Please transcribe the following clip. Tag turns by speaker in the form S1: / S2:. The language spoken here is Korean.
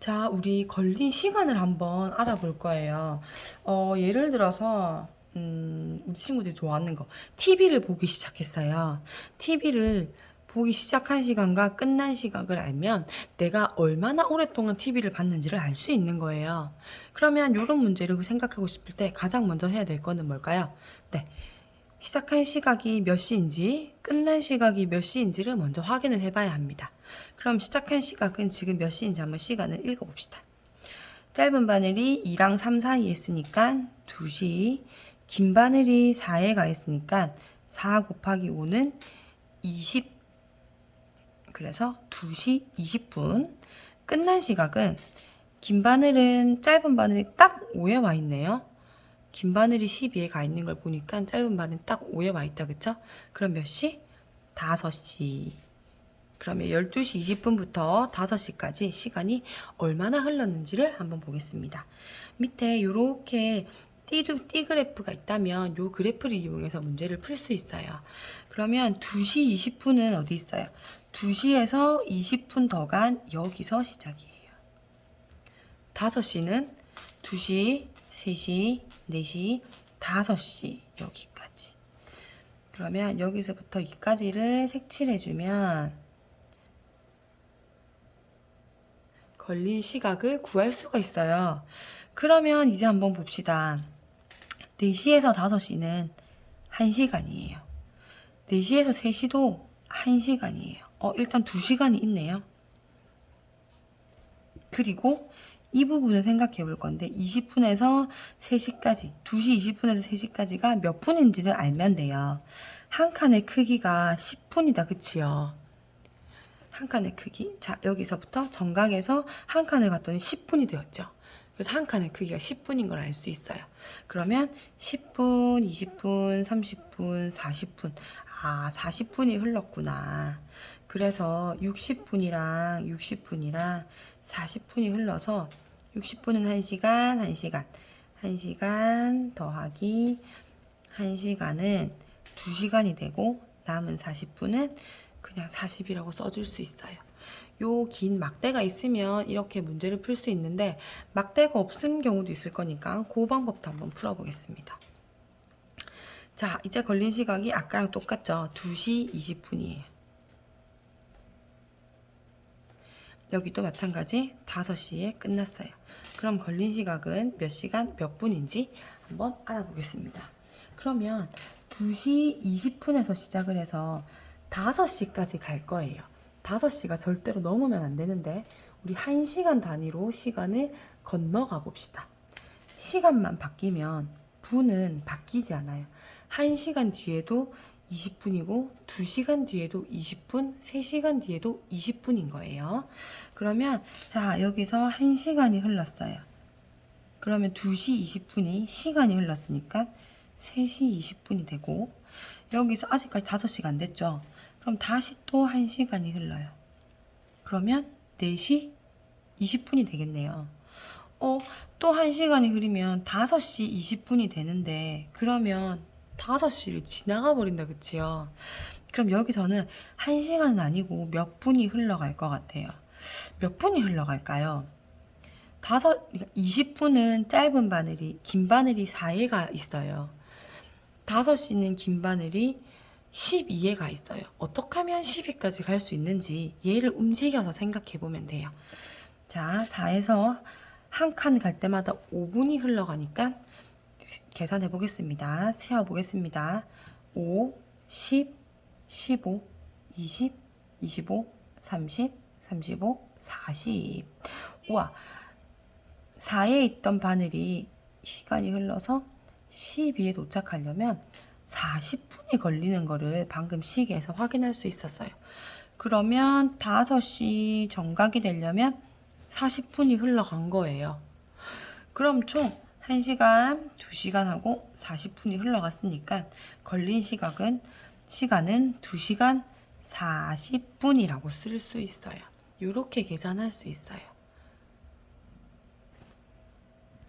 S1: 자, 우리 걸린 시간을 한번 알아볼 거예요. 어, 예를 들어서, 음, 우리 친구들이 좋아하는 거. TV를 보기 시작했어요. TV를 보기 시작한 시간과 끝난 시각을 알면 내가 얼마나 오랫동안 TV를 봤는지를 알 수 있는 거예요. 그러면 이런 문제를 생각하고 싶을 때 가장 먼저 해야 될 거는 뭘까요? 네. 시작한 시각이 몇 시인지, 끝난 시각이 몇 시인지를 먼저 확인을 해봐야 합니다. 그럼 시작한 시각은 지금 몇 시인지 한번 시간을 읽어봅시다. 짧은 바늘이 2랑 3 사이에 있으니까 2시, 긴 바늘이 4에 가 있으니까 4 곱하기 5는 20, 그래서 2시 20분. 끝난 시각은 긴 바늘은 짧은 바늘이 딱 5에 와 있네요. 긴 바늘이 12에 가 있는 걸 보니까 짧은 바늘이 딱 5에 와 있다, 그쵸? 그럼 몇 시? 5시. 그러면 12시 20분부터 5시까지 시간이 얼마나 흘렀는지를 한번 보겠습니다. 밑에 이렇게 띠, 띠 그래프가 있다면 이 그래프를 이용해서 문제를 풀 수 있어요. 그러면 2시 20분은 어디 있어요? 2시에서 20분 더 간 여기서 시작이에요. 5시는 2시, 3시, 4시, 5시 여기까지. 그러면 여기서부터 여기까지를 색칠해주면 걸린 시각을 구할 수가 있어요. 그러면 이제 한번 봅시다. 4시에서 5시는 1시간이에요. 4시에서 3시도 1시간이에요. 어, 일단 2시간이 있네요. 그리고 이 부분을 생각해 볼 건데 20분에서 3시까지 2시 20분에서 3시까지가 몇 분인지를 알면 돼요. 한 칸의 크기가 10분이다 그치요? 한 칸의 크기 자 여기서부터 정각에서 한 칸을 갔더니 10분이 되었죠. 그래서 한 칸의 크기가 10분인 걸 알 수 있어요. 그러면 10분, 20분, 30분, 40분 아 40분이 흘렀구나. 그래서 60분이랑 60분이랑 40분이 흘러서 60분은 1시간, 1시간, 1시간 더하기 1시간은 2시간이 되고 남은 40분은 그냥 40이라고 써줄 수 있어요. 요 긴 막대가 있으면 이렇게 문제를 풀 수 있는데 막대가 없은 경우도 있을 거니까 그 방법도 한번 풀어보겠습니다. 자, 이제 걸린 시각이 아까랑 똑같죠? 2시 20분이에요. 여기도 마찬가지 5시에 끝났어요. 그럼 걸린 시각은 몇 시간, 몇 분인지 한번 알아보겠습니다. 그러면 2시 20분에서 시작을 해서 5시까지 갈 거예요. 5시가 절대로 넘으면 안 되는데 우리 1시간 단위로 시간을 건너가 봅시다. 시간만 바뀌면 분은 바뀌지 않아요. 1시간 뒤에도 20분이고 2시간 뒤에도 20분, 3시간 뒤에도 20분인 거예요. 그러면 자 여기서 1시간이 흘렀어요. 그러면 2시 20분이 시간이 흘렀으니까 3시 20분이 되고 여기서 아직까지 5시가 안 됐죠. 그럼 다시 또 1시간이 흘러요. 그러면 4시 20분이 되겠네요. 어, 또 1시간이 흐르면 5시 20분이 되는데 그러면 5시를 지나가 버린다 그치요? 그럼 여기서는 1시간은 아니고 몇 분이 흘러갈 것 같아요. 몇 분이 흘러갈까요? 다섯, 20분은 짧은 바늘이, 긴 바늘이 4회가 있어요. 5시는 긴 바늘이 12회가 있어요. 어떻게 하면 12까지 갈 수 있는지 얘를 움직여서 생각해 보면 돼요. 자, 4에서 한 칸 갈 때마다 5분이 흘러가니까 계산해 보겠습니다. 세어 보겠습니다. 5, 10, 15, 20, 25, 30, 35, 40. 우와, 4에 있던 바늘이 시간이 흘러서 12에 도착하려면 40분이 걸리는 거를 방금 시계에서 확인할 수 있었어요. 그러면 5시 정각이 되려면 40분이 흘러간 거예요. 그럼 총 1시간, 2시간 하고 40분이 흘러갔으니까 걸린 시각은 시간은 2시간 40분이라고 쓸 수 있어요. 이렇게 계산할 수 있어요.